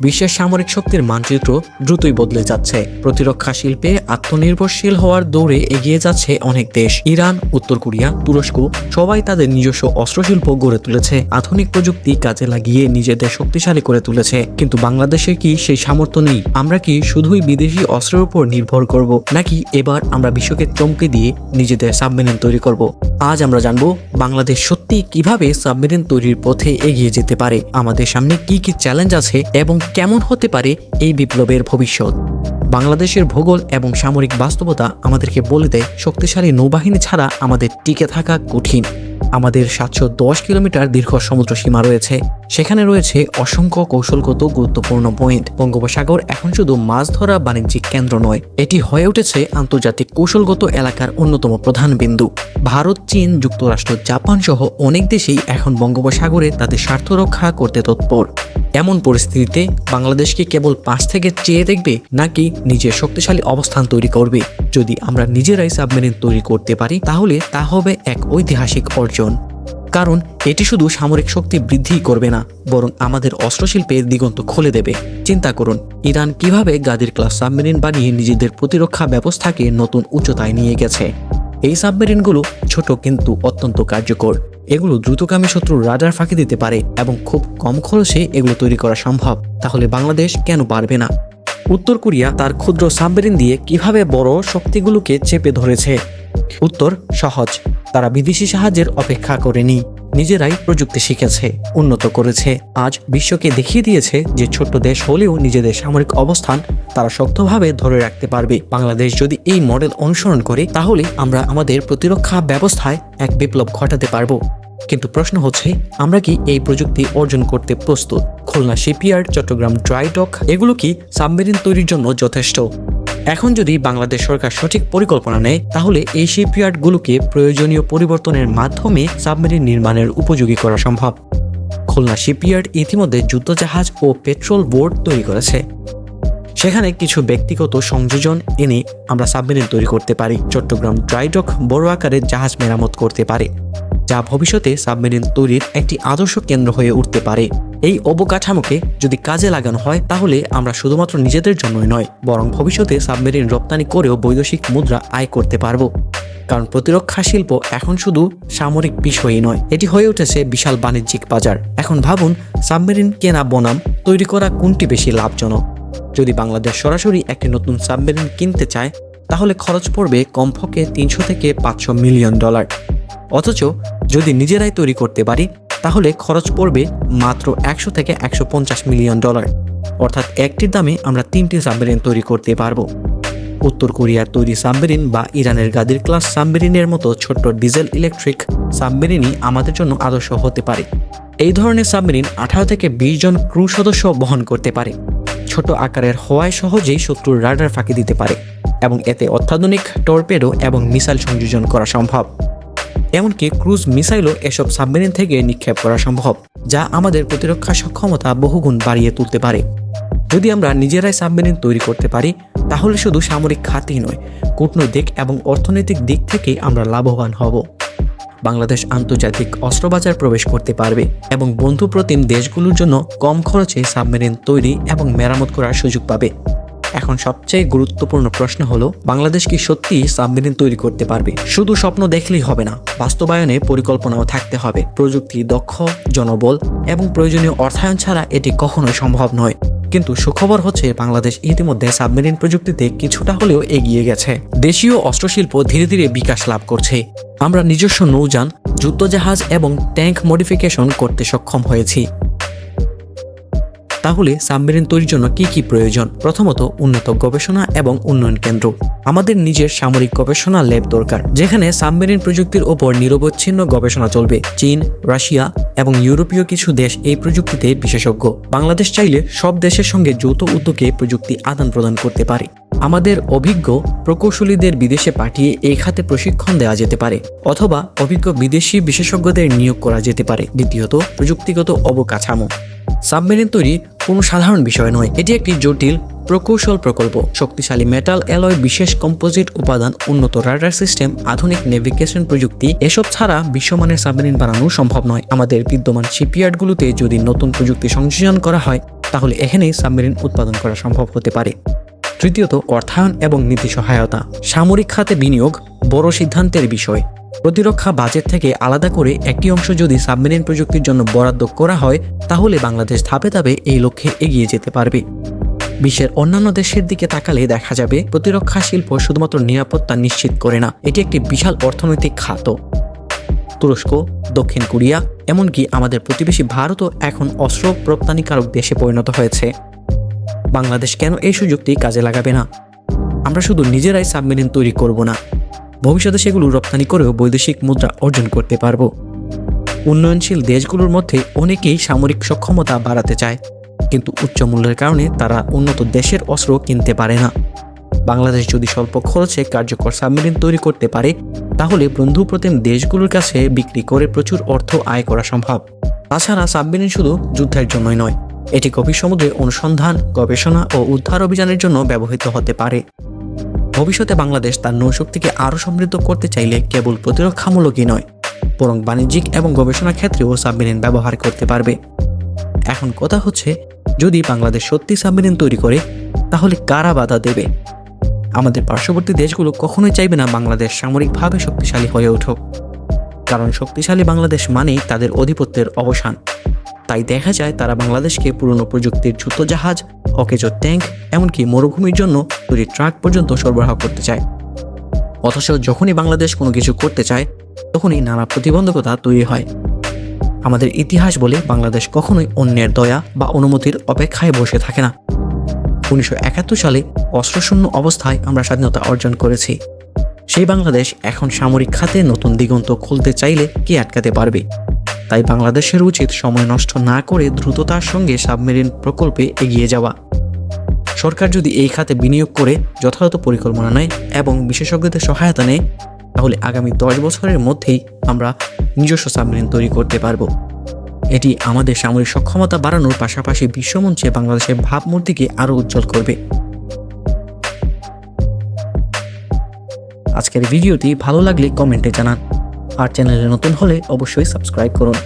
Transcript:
বিশ্বের সামরিক শক্তির মানচিত্র দ্রুতই বদলে যাচ্ছে। প্রতিরক্ষা শিল্পে আত্মনির্ভরশীল হওয়ার দৌড়ে এগিয়ে যাচ্ছে অনেক দেশ। ইরান, উত্তর কোরিয়া, তুরস্ক সবাই তাদের নিজস্ব অস্ত্রশিল্প গড়ে তুলেছে। আধুনিক প্রযুক্তি কাজে লাগিয়ে নিজেদের শক্তিশালী করে তুলেছে। কিন্তু বাংলাদেশে কি সেই সামর্থ্য নেই? আমরা কি শুধুই বিদেশি অস্ত্রের উপর নির্ভর করব, নাকি এবার আমরা বিশ্বকে চমকে দিয়ে নিজেদের সাবমেরিন তৈরি করব? আজ আমরা জানব বাংলাদেশ সত্যি কীভাবে সাবমেরিন তৈরির পথে এগিয়ে যেতে পারে। আমাদের সামনে কি কি চ্যালেঞ্জ আছে এবং কেমন হতে পারে এই বিপ্লবের ভবিষ্যৎ? বাংলাদেশের ভূগোল এবং সামরিক বাস্তবতা আমাদেরকে বলে দেয়, শক্তিশালী নৌবাহিনী ছাড়া আমাদের টিকে থাকা কঠিন। আমাদের সাতশো দশ কিলোমিটার দীর্ঘ সমুদ্র সীমা রয়েছে। সেখানে রয়েছে অসংখ্য কৌশলগত গুরুত্বপূর্ণ পয়েন্ট। বঙ্গোপসাগর এখন শুধু মাছ ধরা বাণিজ্যিক কেন্দ্র নয়, এটি হয়ে উঠেছে আন্তর্জাতিক কৌশলগত এলাকার অন্যতম প্রধান বিন্দু। ভারত, চীন, যুক্তরাষ্ট্র, জাপান সহ অনেক দেশেই এখন বঙ্গোপসাগরে তাদের স্বার্থ রক্ষা করতে তৎপর। এমন পরিস্থিতিতে বাংলাদেশকে কেবল পাশ থেকে চেয়ে দেখবে নাকি নিজের শক্তিশালী অবস্থান তৈরি করবে? যদি আমরা নিজেরাই সাবমেরিন তৈরি করতে পারি, তাহলে তা হবে এক ঐতিহাসিক অর্জন। কারণ এটি শুধু সামরিক শক্তি বৃদ্ধি করবে না, বরং আমাদের অস্ত্রশিল্পের দিগন্ত খুলে দেবে। চিন্তা করুন, ইরান কীভাবে গাদির ক্লাস সাবমেরিন বানিয়ে নিজেদের প্রতিরক্ষা ব্যবস্থাকে নতুন উচ্চতায় নিয়ে গেছে? এই সাবমেরিনগুলো ছোট কিন্তু অত্যন্ত কার্যকর। এগুলো দ্রুতগামী শত্রুর রাডার ফাঁকি দিতে পারে এবং খুব কম খরচে এগুলো তৈরি করা সম্ভব। তাহলে বাংলাদেশ কেন পারবে না? উত্তর কোরিয়া তার ক্ষুদ্র সাবমেরিন দিয়ে কীভাবে বড় শক্তিগুলোকে চেপে ধরেছে? উত্তর সহজ। তারা বিদেশি সাহায্যের অপেক্ষা করেনি। নিজেরাই প্রযুক্তি শিখেছে, উন্নত করেছে। আজ বিশ্বকে দেখিয়ে দিয়েছে যে ছোট্ট দেশ হলেও নিজেদের সামরিক অবস্থান তারা শক্তভাবে ধরে রাখতে পারবে। বাংলাদেশ যদি এই মডেল অনুসরণ করে, তাহলে আমরা আমাদের প্রতিরক্ষা ব্যবস্থায় এক বিপ্লব ঘটাতে পারব। কিন্তু প্রশ্ন হচ্ছে, আমরা কি এই প্রযুক্তি অর্জন করতে প্রস্তুত? খুলনা শিপইয়ার্ড, চট্টগ্রাম ড্রাইডক এগুলো কি সাবমেরিন তৈরির জন্য যথেষ্ট? এখন যদি বাংলাদেশ সরকার সঠিক পরিকল্পনা নেয়, তাহলে এই শিপইয়ার্ডগুলোকে প্রয়োজনীয় পরিবর্তনের মাধ্যমে সাবমেরিন নির্মাণের উপযোগী করা সম্ভব। খুলনা শিপইয়ার্ড ইতিমধ্যে যুদ্ধজাহাজ ও পেট্রোল বোর্ড তৈরি করেছে। সেখানে কিছু ব্যক্তিগত সংযোজন এনে আমরা সাবমেরিন তৈরি করতে পারি। চট্টগ্রাম ড্রাইডক বড় আকারের জাহাজ মেরামত করতে পারে। যা ভবিষ্যতে সাবমেরিন তৈরির একটি আদর্শ কেন্দ্র হয়ে উঠতে পারে। এই অবকাঠামোকে যদি কাজে লাগানো হয়, তাহলে আমরা শুধুমাত্র নিজেদের জন্যই নয়, বরং ভবিষ্যতে সাবমেরিন রপ্তানি করেও বৈদেশিক মুদ্রা আয় করতে পারব। কারণ প্রতিরক্ষা শিল্প এখন শুধু সামরিক বিষয়ই নয়, এটি হয়ে উঠেছে বিশাল বাণিজ্যিক বাজার। এখন ভাবুন, সাবমেরিন কেনা বনাম তৈরি করা কোনটি বেশি লাভজনক? যদি বাংলাদেশ সরাসরি একটি নতুন সাবমেরিন কিনতে চায়, তাহলে খরচ পড়বে কমপক্ষে তিনশো থেকে পাঁচশো মিলিয়ন ডলার। অথচ যদি নিজেরাই তৈরি করতে পারি, তাহলে খরচ পড়বে মাত্র একশো থেকে একশো পঞ্চাশ মিলিয়ন ডলার। অর্থাৎ একটির দামে আমরা তিনটি সাবমেরিন তৈরি করতে পারব। উত্তর কোরিয়ার তৈরি সাবমেরিন বা ইরানের গাদির ক্লাস সাবমেরিনের মতো ছোট্ট ডিজেল ইলেকট্রিক সাবমেরিনই আমাদের জন্য আদর্শ হতে পারে। এই ধরনের সাবমেরিন আঠারো থেকে বিশ জন ক্রু সদস্য বহন করতে পারে। ছোট আকারের হওয়ায় সহজেই শত্রুর রাডার ফাঁকি দিতে পারে এবং এতে অত্যাধুনিক টর্পেডো এবং মিসাইল সংযোজন করা সম্ভব। এমনকি ক্রুজ মিসাইলও এসব সাবমেরিন থেকে নিক্ষেপ করা সম্ভব, যা আমাদের প্রতিরক্ষা সক্ষমতা বহুগুণ বাড়িয়ে তুলতে পারে। যদি আমরা নিজেরাই সাবমেরিন তৈরি করতে পারি, তাহলে শুধু সামরিক খাতেই নয়, কূটনৈতিক এবং অর্থনৈতিক দিক থেকে আমরা লাভবান হব। বাংলাদেশ আন্তর্জাতিক অস্ত্রবাজার প্রবেশ করতে পারবে এবং বন্ধুপ্রতিম দেশগুলোর জন্য কম খরচে সাবমেরিন তৈরি এবং মেরামত করার সুযোগ পাবে। এখন সবচেয়ে গুরুত্বপূর্ণ প্রশ্ন হলো, বাংলাদেশ কি সত্যি সাবমেরিন তৈরি করতে পারবে? শুধু স্বপ্ন দেখলেই হবে না, বাস্তবায়নে পরিকল্পনাও থাকতে হবে। প্রযুক্তি দক্ষ, জনবল এবং প্রয়োজনীয় অর্থায়ন ছাড়া এটি কখনোই সম্ভব নয়। কিন্তু সুখবর হচ্ছে, বাংলাদেশ ইতিমধ্যে সাবমেরিন প্রযুক্তিতে কিছুটা হলেও এগিয়ে গেছে। দেশীয় অস্ত্রশিল্প ধীরে ধীরে বিকাশ লাভ করছে। আমরা নিজস্ব নৌযান, যুদ্ধজাহাজ এবং ট্যাঙ্ক মডিফিকেশন করতে সক্ষম হয়েছি। তাহলে সাবমেরিন তৈরির জন্য কি কি প্রয়োজন? প্রথমত উন্নত গবেষণা এবং উন্নয়ন কেন্দ্র। আমাদের নিজের সামরিক গবেষণা ল্যাব দরকার, যেখানে সাবমেরিন প্রযুক্তির ওপর নিরবচ্ছিন্ন গবেষণা চলবে। চীন, রাশিয়া এবং ইউরোপীয় কিছু দেশ এই প্রযুক্তিতে বিশেষজ্ঞ। বাংলাদেশ চাইলে সব দেশের সঙ্গে যৌথ উদ্যোগে প্রযুক্তি আদান প্রদান করতে পারে। আমাদের অভিজ্ঞ প্রকৌশলীদের বিদেশে পাঠিয়ে এই খাতে প্রশিক্ষণ দেওয়া যেতে পারে, অথবা অভিজ্ঞ বিদেশি বিশেষজ্ঞদের নিয়োগ করা যেতে পারে। দ্বিতীয়ত, প্রযুক্তিগত অবকাঠামো। সাবমেরিন তৈরি কোনো সাধারণ বিষয় নয়। এটি একটি জটিল, প্রকৌশল প্রকল্প। শক্তিশালী মেটাল অ্যালয় বিশেষ কম্পোজিট উপাদান, উন্নত রাডার সিস্টেম, আধুনিক নেভিগেশন প্রযুক্তি, এসব ছাড়া বিশ্বমানের সাবমেরিন বানানো সম্ভব নয়। আমাদের বিদ্যমান শিপইয়ার্ডগুলোতে যদি নতুন প্রযুক্তি সংযোজন করা হয়, তাহলে এখানেই সাবমেরিন উৎপাদন করা সম্ভব হতে পারে। তৃতীয়ত, অর্থায়ন এবং নীতি সহায়তা। সামরিক খাতে বিনিয়োগ বড় সিদ্ধান্তের বিষয়। প্রতিরক্ষা বাজেট থেকে আলাদা করে একটি অংশ যদি সাবমেরিন প্রযুক্তির জন্য বরাদ্দ করা হয়, তাহলে বাংলাদেশ ধাপে ধাপে এই লক্ষ্যে এগিয়ে যেতে পারবে। বিশ্বের অন্যান্য দেশের দিকে তাকালে দেখা যাবে, প্রতিরক্ষা শিল্প শুধুমাত্র নিরাপত্তা নিশ্চিত করে না, এটি একটি বিশাল অর্থনৈতিক খাত। তুরস্ক, দক্ষিণ কোরিয়া, এমনকি আমাদের প্রতিবেশী ভারতও এখন অস্ত্র রপ্তানিকারক দেশে পরিণত হয়েছে। বাংলাদেশ কেন এই সুযোগটি কাজে লাগাবে না? আমরা শুধু নিজেরাই সাবমেরিন তৈরি করব না। ভবিষ্যতে সেগুলো রপ্তানি করেও বৈদেশিক মুদ্রা অর্জন করতে পারব। উন্নয়নশীল দেশগুলোর মধ্যে অনেকেই সামরিক সক্ষমতা বাড়াতে চায়, কিন্তু উচ্চ মূল্যের কারণে তারা উন্নত দেশের অস্ত্র কিনতে পারে না। বাংলাদেশ যদি স্বল্প খরচে কার্যকর সাবমেরিন তৈরি করতে পারে, তাহলে বন্ধুপ্রতিম দেশগুলোর কাছে বিক্রি করে প্রচুর অর্থ আয় করা সম্ভব। তাছাড়া সাবমেরিন শুধু যুদ্ধের জন্যই নয়, এটি গভীর সমুদ্রে অনুসন্ধান, গবেষণা ও উদ্ধার অভিযানের জন্য ব্যবহৃত হতে পারে। ভবিষ্যতে বাংলাদেশ তার নৌশক্তিকে আরও সমৃদ্ধ করতে চাইলে কেবল প্রতিরক্ষামূলকই নয়, বরং বাণিজ্যিক এবং গবেষণা ক্ষেত্রেও সাবমেরিন ব্যবহার করতে পারবে। এখন কথা হচ্ছে, যদি বাংলাদেশ সত্যি সাবমেরিন তৈরি করে, তাহলে কারা বাধা দেবে? আমাদের পার্শ্ববর্তী দেশগুলো কখনোই চাইবে না বাংলাদেশ সামরিকভাবে শক্তিশালী হয়ে উঠুক। কারণ শক্তিশালী বাংলাদেশ মানেই তাদের অধিপত্যের অবসান। তাই দেখা যায় তারা বাংলাদেশকে পুরনো প্রযুক্তির যুদ্ধ জাহাজ অকেজ ট্যাঙ্ক, এমনকি মরুভূমির জন্য তৈরি ট্রাক পর্যন্ত সরবরাহ করতে চায়। অথচ যখনই বাংলাদেশ কোনো কিছু করতে চায়, তখনই নানা প্রতিবন্ধকতা তৈরি হয়। আমাদের ইতিহাস বলে বাংলাদেশ কখনোই অন্যের দয়া বা অনুমতির অপেক্ষায় বসে থাকে না। উনিশশো একাত্তর সালে অস্ত্রশূন্য অবস্থায় আমরা স্বাধীনতা অর্জন করেছি। সেই বাংলাদেশ এখন সামরিক খাতে নতুন দিগন্ত খুলতে চাইলে কে আটকাতে পারবে? তাই বাংলাদেশের উচিত সময় নষ্ট না করে দ্রুততার সঙ্গে সাবমেরিন প্রকল্পে এগিয়ে যাওয়া। সরকার যদি এই খাতে বিনিয়োগ করে যথাযথ পরিকল্পনা নেয় এবং বিশেষজ্ঞদের সহায়তা নেয়, তাহলে আগামী দশ বছরের মধ্যেই আমরা নিজস্ব সাবমেরিন তৈরি করতে পারব। এটি আমাদের সামরিক সক্ষমতা বাড়ানোর পাশাপাশি বিশ্বমঞ্চে বাংলাদেশের ভাবমূর্তিকে আরও উজ্জ্বল করবে। আজকের ভিডিওটি ভালো লাগলে কমেন্টে জানান। আর চ্যানেলে নতুন হলে অবশ্যই সাবস্ক্রাইব করুন।